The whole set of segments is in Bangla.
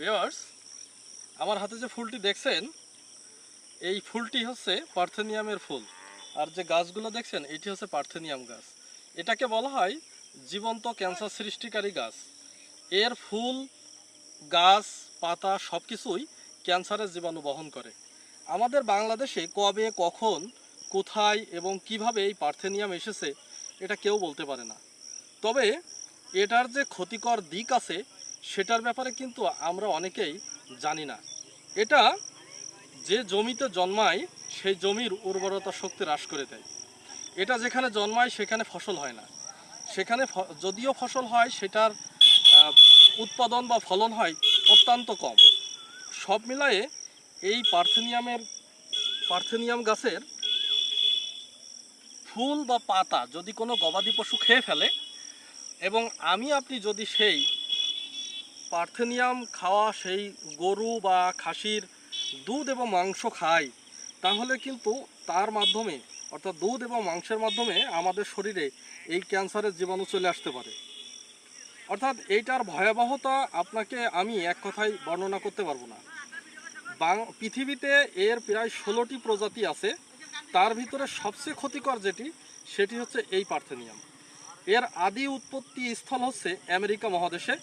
ভিউয়ার্স আমার হাতে যে ফুলটি দেখছেন, এই ফুলটি হচ্ছে পার্থেনিয়ামের ফুল। আর যে গাছগুলো দেখছেন, এটি হচ্ছে পার্থেনিয়াম গাছ। এটাকে বলা হয় জীবন্ত ক্যান্সার সৃষ্টিকারী গাছ। এর ফুল, গাছ, পাতা সব কিছুই ক্যান্সারের জীবাণু বহন করে। আমাদের বাংলাদেশে কবে, কখন, কোথায় এবং কীভাবে এই পার্থেনিয়াম এসেছে, এটা কেউ বলতে পারে না। তবে এটার যে ক্ষতিকর দিক আছে সেটার ব্যাপারে কিন্তু আমরা অনেকেই জানি না। এটা যে জমিতে জন্মায়, সেই জমির উর্বরতা শক্তি হ্রাস করে দেয়। এটা যেখানে জন্মায়, সেখানে ফসল হয় না। সেখানে যদিও ফসল হয়, সেটার উৎপাদন বা ফলন হয় অত্যন্ত কম। সব মিলায়ে এই পার্থেনিয়ামের, পার্থেনিয়াম গাছের ফুল বা পাতা যদি কোনো গবাদি পশু খেয়ে ফেলে এবং আমি, আপনি যদি সেই পার্থেনিয়াম খাওয়া সেই গরু বা খাসির দুধ এবং মাংস খাই তাহলে কিন্তু তার মাধ্যমে, অর্থাৎ দুধ এবং মাংসের মাধ্যমে আমাদের শরীরে এই ক্যান্সারের জীবাণু চলে আসতে পারে। অর্থাৎ এইটার ভয়াবহতা আপনাকে আমি এক কথায় বর্ণনা করতে পারব না। পৃথিবীতে এর প্রায় ষোলোটি প্রজাতি আছে, তার ভিতরে সবচেয়ে ক্ষতিকর যেটি, সেটি হচ্ছে এই পার্থেনিয়াম। এর আদি উৎপত্তি স্থল হচ্ছে আমেরিকা মহাদেশে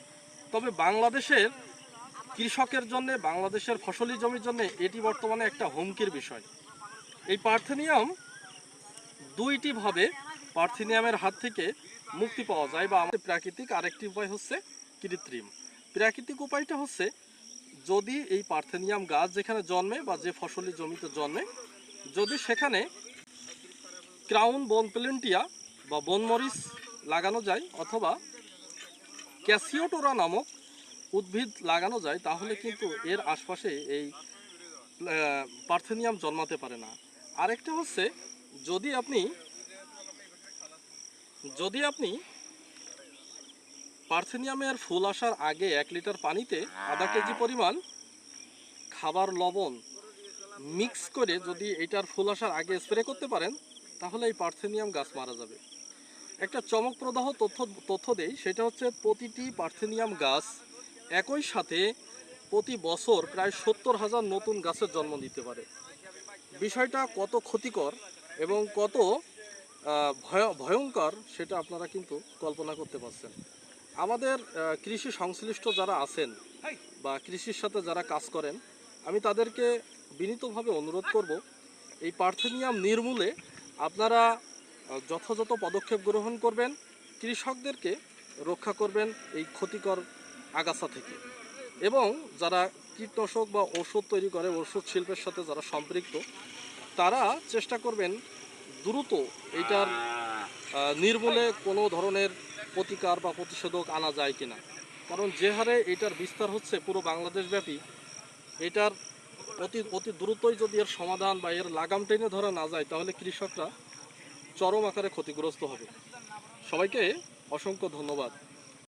তবে বাংলাদেশের কৃষকের জন্য, বাংলাদেশের ফসলি জমির জন্য এটি বর্তমানে একটা হুমকির বিষয়। এই পার্থেনিয়াম দুইটি ভাবে পার্থেনিয়ামের হাত থেকে মুক্তি পাওয়া যায় বা আমাদের প্রাকৃতিক আরেকটি উপায় হচ্ছে কৃত্রিম। প্রাকৃতিক উপায়টা হচ্ছে যদি এই পার্থেনিয়াম গাছ যেখানে জন্মে বা যে ফসলি জমিতে জন্মে, যদি সেখানে ক্রাউন বন প্লেন্টিয়া বা বনমরিচ লাগানো যায় অথবা ক্যাসিওটোরা নামক উদ্ভিদ লাগানো যায়, তাহলে কিন্তু এর আশপাশে এই পার্থেনিয়াম জন্মাতে পারে না। আরেকটা হচ্ছে, যদি আপনি যদি আপনি পার্থেনিয়ামের ফুল আসার আগে এক লিটার পানিতে আধা কেজি পরিমাণ খাবার লবণ মিক্স করে যদি এটার ফুল আসার আগে স্প্রে করতে পারেন, তাহলে এই পার্থেনিয়াম গাছ মারা যাবে। একটা চমকপ্রদাহ তথ্য তথ্য দেই, সেটা হচ্ছে প্রতিটি পার্থেনিয়াম গাছ একই সাথে প্রতি বছর প্রায় সত্তর হাজার নতুন গাছের জন্ম দিতে পারে। বিষয়টা কত ক্ষতিকর এবং কত ভয়, ভয়ঙ্কর সেটা আপনারা কিন্তু কল্পনা করতে পারছেন। আমাদের কৃষি সংশ্লিষ্ট যারা আছেন বা কৃষির সাথে যারা কাজ করেন, আমি তাদেরকে বিনীতভাবে অনুরোধ করব, এই পার্থেনিয়াম নির্মূলে আপনারা যথাযথ পদক্ষেপ গ্রহণ করবেন, কৃষকদেরকে রক্ষা করবেন এই ক্ষতিকর আগাছা থেকে। এবং যারা কীটনাশক বা ওষুধ তৈরি করে ওষুধ শিল্পের সাথে যারা সম্পৃক্ত, তারা চেষ্টা করবেন দ্রুত এইটার নির্মূলে কোনো ধরনের প্রতিকার বা প্রতিষেধক আনা যায় কিনা। কারণ যে হারে এটার বিস্তার হচ্ছে পুরো বাংলাদেশব্যাপী এটার অতি অতি দ্রুতই যদি এর সমাধান বা এর লাগাম টেনে ধরা না যায়, তাহলে কৃষকরা চরম আকারে ক্ষতিগ্রস্ত হবে। সবাইকে অসংখ্য ধন্যবাদ।